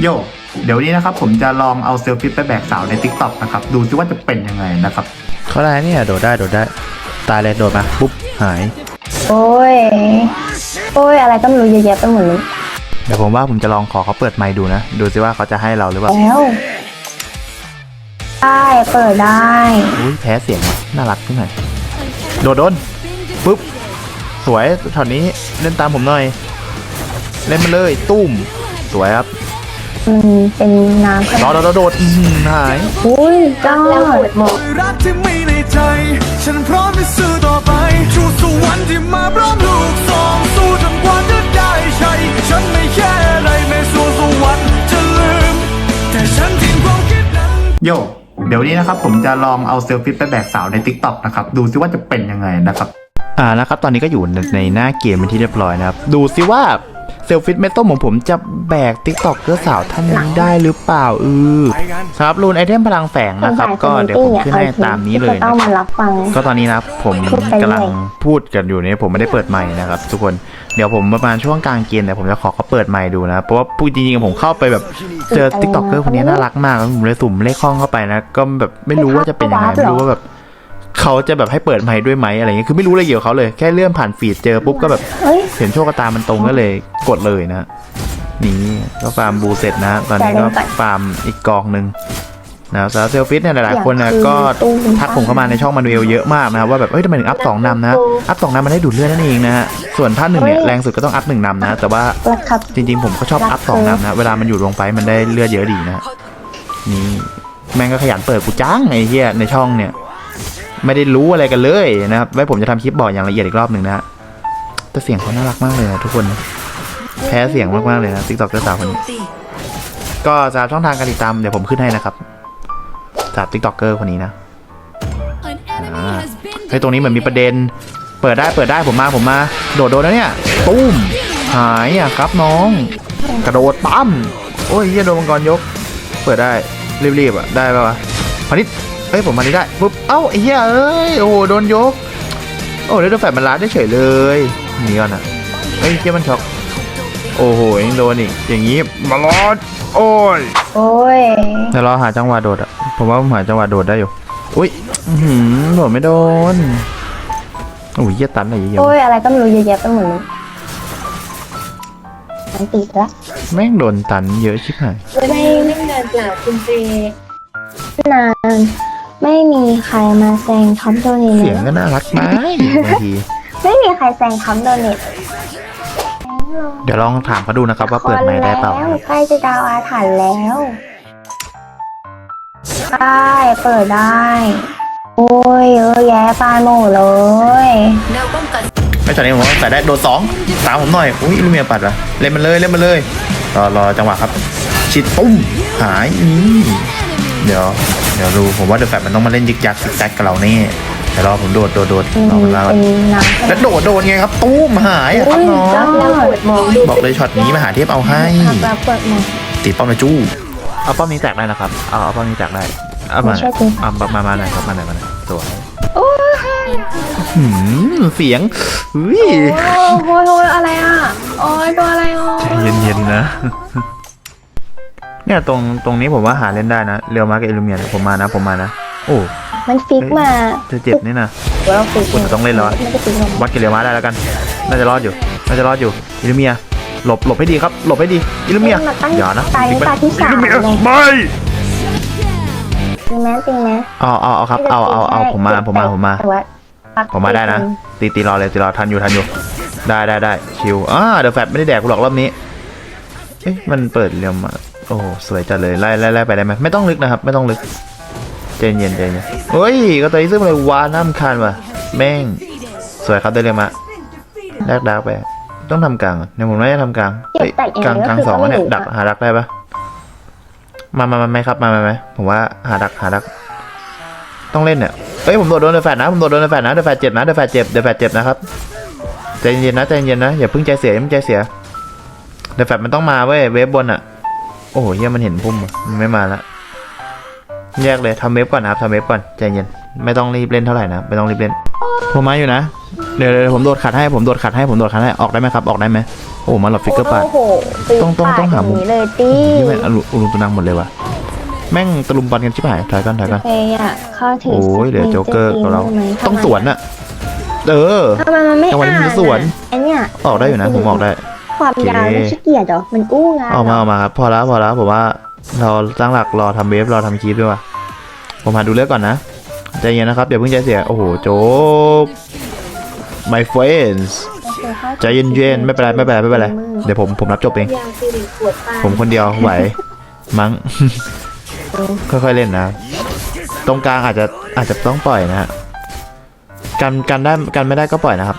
โยเดี๋ยวนี้นะครับผมจะลองเอาเซลฟี่ไปแบกสาวใน t ิ k t o k นะครับ ดูซิว่าจะเป็นยังไงนะครับ เขาได้เนี่ยโดดได้โดดได้ ตายเลยโดดมาปุ๊บหาย โอ้ย โอ้ย อะไรก็ไม่รู้เยอะแยะไปหมดเลยเดี๋ยวผมว่าผมจะลองขอเขาเปิดไมค์ดูนะ ดูซิว่าเขาจะให้เราหรือเปล่า แล้วได้เปิดได้ อุ้ยแพ้เสียงว่ะน่ารักขึ้นหน่อยโดดโดนปุ๊บ สวยช็อตนี้เล่นตามผมหน่อย เล่นมาเลยตุ้ม สวยครับ มันเป็นน้ำขรนาอดโดดโดดโดดอื้อหือหาย อุ้ยยอดหมดรักที่มีในใจ ฉันพร้อมจะสู้ต่อไปชูสวรรค์ที่มาพร้อมลูกสองสู้จนกว่าจะได้ใช่ฉันไม่แค่อะไรในสู่สวรรค์จะลืม แต่ฉันทิ้งความคิดนั้น โยเดี๋ยวนี้นะครับผมจะลองเอาเซลฟี่ไปแบกสาวใน t ิ k t o k นะครับ ดูซิว่าจะเป็นยังไงนะครับ อ่านะครับ ตอนนี้ก็อยู่ในในหน้าเกมเป็นที่เรียบร้อยนะครับ ดูซิว่า เซลฟิตเมตต้มของผมจะแบกติ๊กตอกเกอร์สาวท่านนี้ได้หรือเปล่าเออครับรูนไอเทมพลังแฝงนะครับ ก็เดี๋ยวผมขึ้นให้ตามนี้เลยต้นะองครับมารับฟังก็ตอนนี้นะครับผมพูดไปเรื่อยกำลังพูดกันอยู่เนี่ยผมไม่ได้เปิดไมค์นะครับ ทุกคนเดี๋ยวผมประมาณช่วงกลางเกมเนี่ยผมจะขอเขาเปิดไมค์ดูนะเพราะว่าพูดจริงๆผมเข้าไปแบบเจอติ๊กต็อกเกอร์คนนี้น่ารักมากแล้วผมเลยสุ่มเลขห้องเข้าไปนะ ก็แบบไม่รู้ว่าจะเป็นยังไงไม่รู้ว่าแบบ เขาจะแบบให้เปิดไมค์ด้วยไหมอะไรเงี้ยคือไม่รู้อะไรเกี่ยวกับเขาเลยแค่เลื่อนผ่านฟีดเจอปุ๊บก็แบบเอ้ยเห็นโชคชะตามันตรงก็เลยกดเลยนะนี่ก็ฟาร์มบูเสร็จนะ ตอนนี้ก็ฟาร์มอีกกองหนึ่งนะครับสาวเซลฟิตเนี่ยหลายๆคนนะก็ทักผมเข้ามาในช่องมานูเอลเยอะมากนะครับว่าแบบเอ้ยทำไมถึงอัพสองนำนะอัพสองนำมันได้ดูดเลือดนั่นเองนะฮะส่วนท่านหนึ่งเนี่ยแรงสุดก็ต้องอัพหนึ่งนำนะแต่ว่ารักครับจริงๆผมก็ชอบอัพสองนำนะเวลามันอยู่ลงไปมันได้เลือดเยอะดีนะนี่แม่งก็ขยันเปิดกูจ้างไอ้เหี้ยในช่องเนี่ย ไม่ได้รู้อะไรกันเลยนะครับไว้ผมจะทำคลิปบอกอย่างละเอียดอีกรอบหนึ่งนะฮะแต่เสียงเขาน่ารักมากเลยนะทุกคนแพ้เสียงมากๆเลยนะติ๊กต็อกเกอร์สาวคนนี้ก็สำหรับช่องทางการติดตามเดี๋ยวผมขึ้นให้นะครับสำหรับติ๊กต็อกเกอร์คนนี้นะเฮ้ยตรงนี้เหมือนมีประเด็น เปิดได้เปิดได้ผมมาผมมา โดดโดนแล้วเนี่ยตุ้มหายอะครับน้อง กระโดดปั๊มโอ้ยเฮียโดนมังกรยก เปิดได้รีบๆอะได้ป่าวะพนิด เอ้ยผมมานิดได้ปุ๊บเอ้าไอ้เหี้ยเอ้ยโอ้โหโดนยก โอ้แล้วโดนแฟดมันลัดได้เฉยเลยหนีก่อนอะเฮ้ยเฮียมันช็อกโอ้โหยังโดนอีกอย่างงี้มาลอดโอ้ยโอ้ยเดี๋ยวรอหาจังหวะโดดอะผมว่าผมหาจังหวะโดดได้อยู่อุ้ยอื้อหือโดดไม่โดนโอ้ยเหี้ยตันอะไรเยอะโอ้ยอะไรก็ไม่รู้เยอะแยะไปหมดเลยมันติดละแม่งโดนตันเยอะชิบหายไม่ไม่นานเปล่าคุณเจนาน ไม่มีใครมาแซงท็อปโดเนทเสียงก็น่ารักไหมบางที ไม่มีใครแซงท็อปโดเนทเดี๋ยวลองถามเขาดูนะครับว่าเปิดไมค์ได้เปล่าแล้วใกล้จะดาวอาถรรพ์แล้วได้เปิดได้ โอ้ยเยอะแยะปานหมดเลยไม่ตอนนี้ผมว่าแต่ได้โดดสองตามผมหน่อย อุ้ยลูเมียปัดวะเล่นมันเลยเล่นมันเลย รอรอจังหวะครับ ชิดตุ้มหายนี่ เดี๋ยวเดี๋ยวดูผมว่าเดอะแฟมันต้องมาเล่นยิกยักซิกแซกกับเราแน่เดี๋ยวรอผมโดดโดดโดดอืมรอมันมาก่อนเป็นน้ำแล้วโดดโดดไงครับตุ้มหายอะครับน้องแล้วเปิดมองดูบอกเลยช็อตนี้มาหาเทพเอาให้แล้วเปิดมองตีป้อมเลยจู้เอาป้อมนี้แตกได้นะครับเอาเอาป้อมนี้แตกได้เอามาไม่ใช่จริงเอามามามาหน่อยครับมาหน่อยมาหน่อยสวยหืมเสียงเฮ้ยโอ้โหโหอะไรอะโอ้ยตัวอะไรอะใจเย็นๆนะ เนี่ยตรงตรงนี้ผมว่าหาเล่นได้นะเรียวมากับเอลูเมียนผมมานะผมมานะโอ้มันฟิกมาเธอเจ็บนี่นะเดี๋ยวเราฟิกคุณต้องเล่นแล้วอะไม่ได้ฟิกลงวัดกับเรียวมาได้แล้วกันน่าจะรอดอยู่น่าจะรอดอยู่เอลูเมียหลบหลบให้ดีครับหลบให้ดีเอลูเมียมันตั้งอย่านะตายติ๊กไปตาที่สามเอลูเมียเลยไม่จริงไหมจริงไหมเอาเอาเอาครับเอาเอาเอาผมมาผมมาผมมาแต่ว่าผมมาได้นะ ตีตีรอเลยตีรอทันอยู่ทันอยู่ได้ได้ได้ชิวอ่าเดอะแฟตไม่ได้แดกกูหรอกรอบนี้เอ๊ะมันเปิดเรียมมา โอ้สวยจัดเลยไล่ไล่ไล่ไปได้ไหมไม่ต้องลึกนะครับ ไม่ต้องลึกใจนเย็นใจนเย็นเฮ้ยก็ตัวนี้ซึ่งเลยวาน้ำคานว่ะแม่งสวยครับได้เรียมมาแลกดักไปต้องทำกลางเนี่ยผมไม่ได้ทำกลางเอ้ยกลางกลางสองเนี่ยดักหาดักได้ปะมามามาไหมครับมามาไหมผมว่าหาดักหาดัก ต้องเล่นเนี่ยเอ้ยผมโดดโดนเดอะแฟตนะผมโดดโดนเดอะแฟตนะเดอะแฟตเจ็บนะเดอะแฟตเจ็บเดอะแฟตเจ็บนะครับใจเย็นนะใจเย็นนะอย่าเพิ่งใจเสียอย่าเพิ่งใจเสียเดอะแฟตมันต้องมาเว้ยเวฟบนอะ โอ้โหเฮียมันเห็นพุ่มอะมันไม่มาละแยกเลยทำเวฟก่อนนะครับทำเวฟก่อนใจเย็นไม่ต้องรีบเล่นเท่าไหร่นะไม่ต้องรีบเล่นผมมาอยู่นะเดี๋ยวเดี๋ยวผมโดดขัดให้ผมโดดขัดให้ผมโดดขัดให้ออกได้ไหมครับออกได้ไหมโอ้มาหลอดฟิกเกอร์ปาดโอ้โหปีต้องต้องต้องหามุมปดย่นี้เลยตีนี่แม่งอลุอลุงตุนังหมดเลยว่ะแม่งตะลุมบอลกันชิบหายถอยกันถอยกันเฟย์อะเข้าถึงโอ้ยเหลือโจ๊กเกอร์กับเราต้องสวนอะเออทำไมมันไม่จังหวะนี้อ่านมันสวนไอเนี่ยออกได้อยู่นะผมออกได้ ความยาวโอเคไม่ขี้เกียจเหรอ มันอู้งานเอามาเหรเอามาครับ พอแล้วพอแล้วผมว่าเราตั้งหลักรอทำเวฟรอทำคลิปด้วยว่ะผมหาดูเลือกก่อนนะใจเย็นนะครับเดี๋ยวเพิ่งใจเสีย โอ้โหโจ๊ก my friends ใจเย็นๆไม่เป็นไรไม่เป็นไรไม่เป็นไรเดี๋ยวผมผมรับจบเองยาสิริปวดตาผมคนเดียวไหวมั้งค่อยๆเล่นนะ ตรงกลางอาจจะอาจจะต้องปล่อยนะฮะกันกันได้กันไม่ได้ก็ปล่อยนะครับ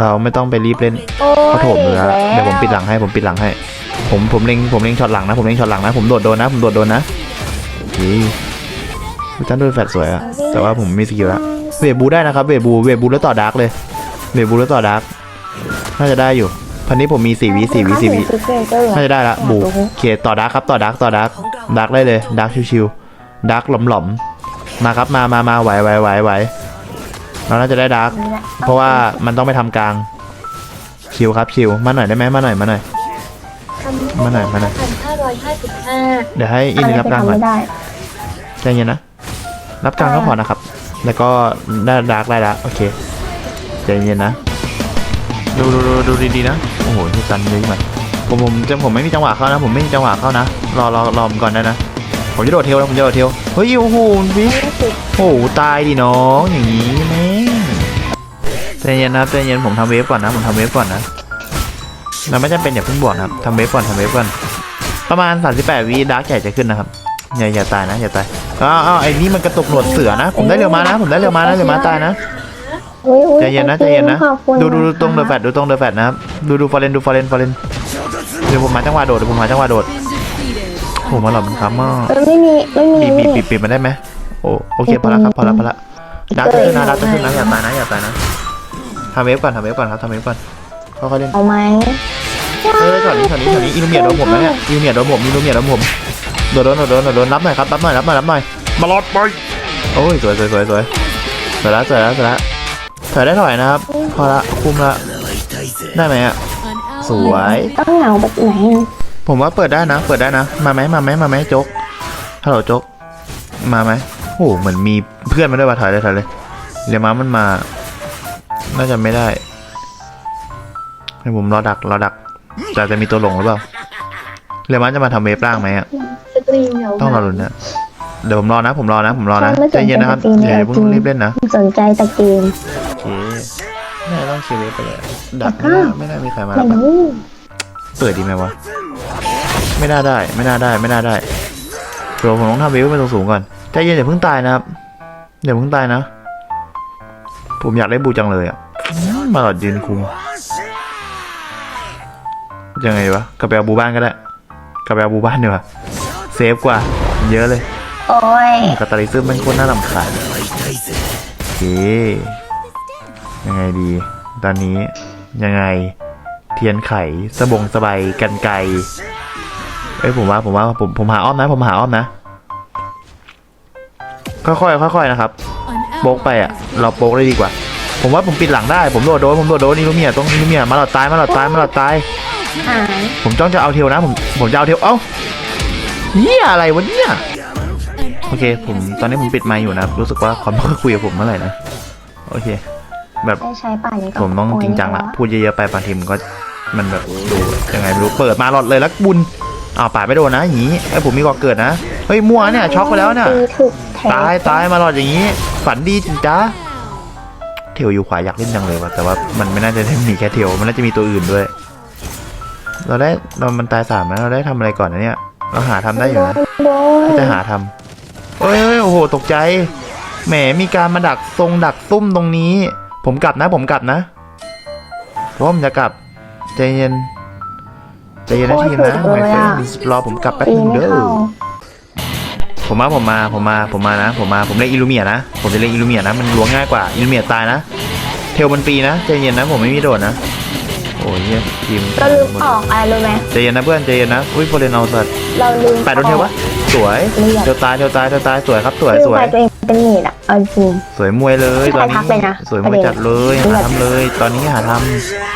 เราไม่ต้องไปรีบเล่นโอ้เขาโถมเลยนะแล้เดี๋ยวผมปิดหลังให้ผมปิดหลังให้ ผมผมเล็งผมเล็งช็อตหลังนะผมเล็งช็อตหลังนะผมโดดโดนนะผมโดดโดนนะโอเคพี่จันโดนแฟดสวยอะแต่ว่าผมไม่มีสกิลละเวทบูได้นะครับเวทบูเวทบูแล้วต่อดาร์กเลยเวทบูแล้วต่อดาร์กน่าจะได้อยู่พันนี้ผมมีสี่วิสี่วิสี่วิ น่าจะได้ละบูโอเคต่อดาร์กครับต่อดาร์กต่อดาร์กดาร์กได้เลยดาร์กชิวๆดาร์กหลอมๆมาครับมามามาไหวไหวไหวไหว เราน่าจะได้ดาร์กเพราะว่ามันต้องไปทำกลางชิวครับชิวมาหน่อยได้ไหมมาหน่อยมาหน่อย มาหน่อยมาหน่อย พันห้าร้อยห้าสิบห้าเดี๋ยวให้อินดีรับกลางก่อนไม่ได้ ใจเย็นนะ รับกลางก็พอนะครับ แล้วก็ได้ดาร์กได้ละโอเค ใจเย็นนะ ดูดูดูดูดีๆนะ โอ้โหที่ตันเยอะมากผมผมจะผมไม่มีจังหวะเข้านะ ผมไม่มีจังหวะเข้านะ รอรอรอผมก่อนได้นะ ผมจะโดดเทลแล้วผมจะโดดเทล เฮ้ยโอ้โหวิโอ้โหตายดิน้องอย่างนี้แม่ง ใจเย็นนะครับใจเย็นผมทำเวฟก่อนนะผมทำเวฟก่อนนะเราไม่จำเป็นอย่าเพิ่งบวกนะครับทำเวฟก่อนทำเวฟก่อนประมาณ 38วิดาร์กใหญ่จะขึ้นนะครับอย่าอย่าตายนะอย่าตายอ้าวอ้าวไอ้นี่มันกระตุกหนวดเสือนะ ผมได้เร็วมานะ ผมได้เร็วมานะเร็วมาตายนะอุ๊อุ๊ใจเย็นนะใจเย็นนะขอบคุณดูดูดูนะคะตรงเดอะแฟดดูตรงเดอะแฟดนะครับดูดูฟอร์เรนดูฟอร์เรนฟอร์เรนเดี๋ยวผมมาจังหวะโดดเดี๋ยวผมมาจังหวะโดดโอ้โหมาหลอดมันค้ำมากเออไม่มีไม่มีปิดไม่ปิดมีปิดปิดมาได้ไหมโอ้โอเคพอแล้วครับพอแล้วพอแล้วดักขึ้นนะดักขึ้นนะอย่าตายนะอย่าตายนะ ทำเวฟก่อนทำเวฟก่อนครับทำเวฟก่อนค่อยๆเล่นเอาไหมเออช็อตนี้ช็อตนี้ช็อตนี้อิลูเมียโดนผมนะเนี่ยอิลูเมียโดนผมอิลูเมียโดนผมโดนโดนโดนโดนโดนรับหน่อยครับรับหน่อยรับหน่อยรับหน่อยมาลอดไปโอ้ยสวยสวยสวยสวยสวยแล้วสวยแล้วสวยแล้วถอยได้ถอยนะครับพอละคุมละได้ไหมอะสวยต้องเหงาแบบไหนอะผมว่าเปิดได้นะ เปิดได้นะ มาไหมมาไหมมาไหมโจ๊กฮัลโหลโจ๊กมาไหมโอ้โหเหมือนมีเพื่อนมาด้วยว่ะถอยเลยถอยเลยเรียม้ามันมา น่าจะไม่ได้ให้ผมรอดักรอดักแต่จะมีตัวหลงหรือเปล่าเรียม้าจะมาทำเวฟล่างไหมอะสตรีมเหงาต้องรอลุ้นนะเดี๋ยวผมรอนะ ผมรอนะ ผมรอนะใจเย็นนะครับอย่าเพิ่งรีบเล่นนะสนใจแต่เกมโอเคน่าจะต้องเคลียร์เวฟไปเลยดักไม่น่าไม่น่ามีใครมาไม่แล้วปะรู้เปิดดีไหมวะไม่น่าได้ ไม่น่าได้ ไม่น่าได้เดี๋ยวผมต้องทำวิวไปสูงๆก่อนใจเย็นอย่าเพิ่งตายนะครับอย่าเพิ่งตายนะ ผมอยากได้บูจังเลยอะอื มมาหลอดยืนคุมยังไงวะกลับไปเอาบูบ้านก็ได้กลับไปเอาบูบ้านดีกว่าเซฟกว่า เยอะเลยโอ้ยกาตาลิซึมมันโคตรน่ารำคาญโอเคยังไงดี ตอนนี้ยังไงเทียนไขสบงสบายกันไกรเอ้ยผมว่าผมว่าผมผมหาอ้อมนะ ผมหาอ้อมนะ ค่อยๆค่อยๆนะครับโป๊กไปอะ เราโป๊กได้ดีกว่า ผมว่าผมปิดหลังได้ ผมโดดโดนผมโดดโดนนี่ลูเมียต้องนี่ลูเมียมาหลอดตายมาหลอดตายมาหลอดตาย หายผมจ้องจะเอาเทลนะผมผมจะเอาเทลเอ้าเนี่ยอะไรวะเนี่ยโอเค ผมตอนนี้ผมปิดไมค์อยู่นะครับรู้สึกว่าเขาไม่ค่อยคุยกับผมเมื่อไหร่นะโอเค แบบได้ใช้ป่านนี้ก็ผมต้องโยจริงจังละแวพูดเยอะๆไปบางทีมันก็มันแบบดูยังไงไม่รู้เปิดมาหลอดเลยแล้วบุญอ้าวป่าดไม่โดนนะอย่างนี้ไอ้ยผมมีก่อเกิดนะเฮ้ยมั่วเนี่ยช็อกไปแล้วเนี่ยตีถูกแทงตายตายมาหลอดอย่างนี้ ฝันดีจริงจ้า เทลอยู่ขวาอยากเล่นจังเลยว่ะแต่ว่ามันไม่น่าจะมีแค่เทลมันน่าจะมีตัวอื่นด้วย เราได้เรามันตายสามนะเราได้ทำอะไรก่อนนะเนี่ยเราหาทำได้อยู่นะจะหาทำเอ้ยเอ้ยโอ้โหตกใจแหมมีการมาดักทรงดักตุ้มตรงนี้ ผมกลับนะ ผมกลับนะเพราะผมจะกลับใจเย็นใจเย็นนะทีนะไม่เฟนรอผมกลับแป๊บนึงเด้อ ผมมาผมมาผมมาผมมานะผมมาผมเล่นอิลูเมียนะผมจะเล่นอิลูเมียนะมันล้วงง่ายกว่าอิลูเมียตายนะเทลมันฟรีนะใจเย็นนะผมไม่มีโดดนะโอ้ยเหี้ยทีมเราลืมออกอะไรรู้ไหมใจเย็นนะเพื่อนใจเย็นนะอุ้ยโฟเรนเอาสัตว์เราลืมแปดโดนเทลปะสวยเลือดเทลตายเทลตายเทลตายสวยครับสวยลืสมวยไปตัวเองเป็นเมดอะเอาจริงสวยมวยเลยไม่ตอนใครทันี้กเลยนะสวยมวยจัดเลยประเด็นหาทำเลย ตอนนี้หาท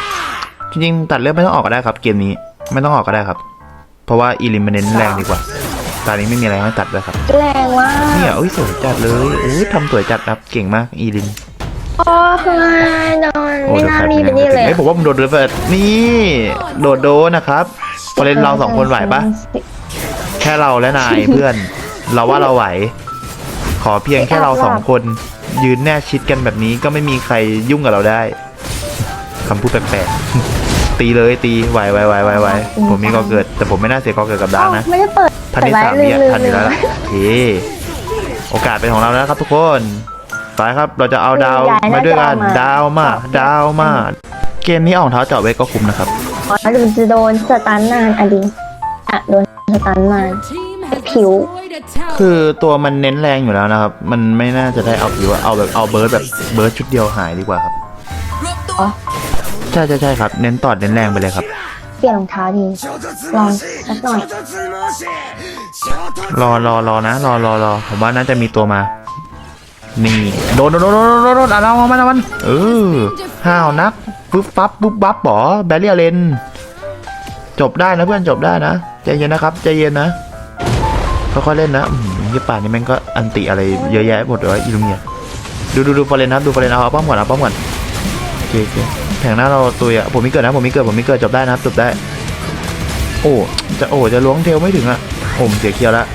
ำจริงๆตัดเลือดไม่ต้องออกก็ได้ครับ เกมนี้ไม่ต้องออกก็ได้ครับ เพราะว่าอีลิมมันเน้นแรงดีกว่า ตอนนี้ไม่มีอะไรให้ตัดเลยครับ แรงมากเนี่ยอุ้ยสวยจัดเลยอุ้ยทำสวยจัดครับเก่งมากอีลินโอ้ยโดนโอ้ไม่เดี๋ยวน่าแฟมีเป็นนี่เลยเฮ้ยผมว่าผมโดนระเบิดนี่โดดโดนนะครับพอเล่นเราสองคนไหวปะแค่เราและนายเพื่อน เราว่าเราไหว ขอเพียงแค่เราสองคน ยืนแน่ชิดกันแบบนี้ก็ไม่มีใครยุ่งกับเราได้คำพูดแปลกๆตีเลยตีไหวไหวไหวไหวไหวผมมีกอเกิด แต่ผมไม่น่าเสียกอเกิดกับดาร์กนะไม่ได้เปิด ทันที่สามลืเนี่ยลืทันอยู่แล้วล่ะโอเคโอกาสเป็นของเราแล้วครับทุกคนไปครับเราจะเอาดาวมาด้วยกันดาวมาดาวมา เกมนี้ออกเท้าเจาะเวทก็คุ้มนะครับอ๋อหรือจะโดนสตันนานอะดิอะโดนสตันนานผิว คือตัวมันเน้นแรงอยู่แล้วนะครับ มันไม่น่าจะได้เอาผิวอะเอาแบบเอาเบิร์ดแบบเบิร์ดชุดเดียวหายดีกว่าครับอ๋อใช่ใช่ใช่ครับ เน้นตอดเน้นแรงไปเลยครับ เปลี่ยนรองเท้าดี ลองสักหน่อย รอรอรอนะ รอรอรอผมว่าน่าจะมีตัวมา นี่โดนโดนโดนโดนโดนโดนอะเราเอามันเอามันเออห้าวนักปุ๊บปั๊บปุ๊บปั๊บป๋อแบลเลียเลนจบได้นะเพื่อนจบได้นะใจเย็นนะครับใจเย็นนะค่อยๆเล่นนะยี่ป่านนี่แม่งก็อันติอะไรเยอะแยะหมดเลยอิลูเมียดูดูดูฟอร์เรนนะครับดูฟอร์เรนเอาเอาป้อมก่อนเอาป้อมก่อนโอเคโอเค แผงหน้าเราตุยอะผมมีเกิดนะผมมีเกิดผมมีเกิดจบได้นะครับจบได้ โอ้จะโอ้จะล้วงเทลไม่ถึงอะผมเสียเคียวแล้ว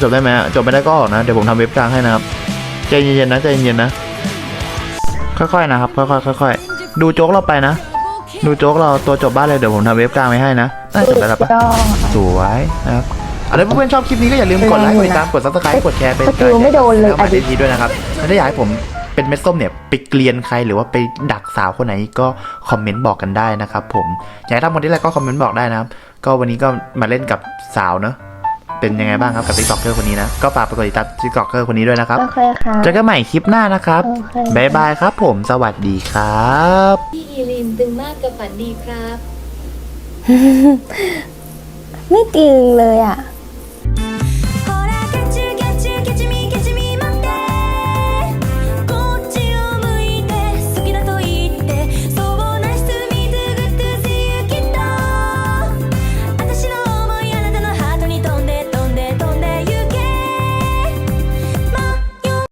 จบได้ไหมอะจบไม่ได้ก็ออกนะเดี๋ยวผมทำเว็บกลางให้นะครับใจเย็นๆนะใจเย็นๆนะ ค่อยๆนะครับ ค่อยๆค่อยๆดูโจ๊กเราไปนะ ดูโจ๊กเราตัวจบบ้านเลยเดี๋ยวผมทำเว็บกลางไว้ให้นะน่าจบได้แล้วปะก็สวยนะครับอะไรเพื่อนๆชอบคลิปนี้ก็อย่าลืมกดไลค์กดติดตามกดซับสไครต์กดแชร์เป็นสกิลไม่โดนเลยแล้วอะมาดิดีด้วยนะครับและถ้าอยากให้ผม เป็นเม็ดส้มเนี่ยไปเกลียนใครหรือว่าไปดักสาวคนไหนก็คอมเมนต์บอกกันได้นะครับผมอยากให้ทำคนที่อะไรก็คอมเมนต์บอกได้นะครับ ก็วันนี้ก็มาเล่นกับสาวเนอะเป็นยังไงบ้างครับกับติ๊กต็อกเกอร์คนนี้นะ ก็ฝากไปกดติดตามติ๊กต็อกเกอร์คนนี้ด้วยนะครับโอเคค่ะเจอกันใหม่คลิปหน้านะครับโอเคบ๊ายบายครับ ผมสวัสดีครับ พี่อีลินตึงมากกับฝันดีครับ ไม่จริงเลยอะ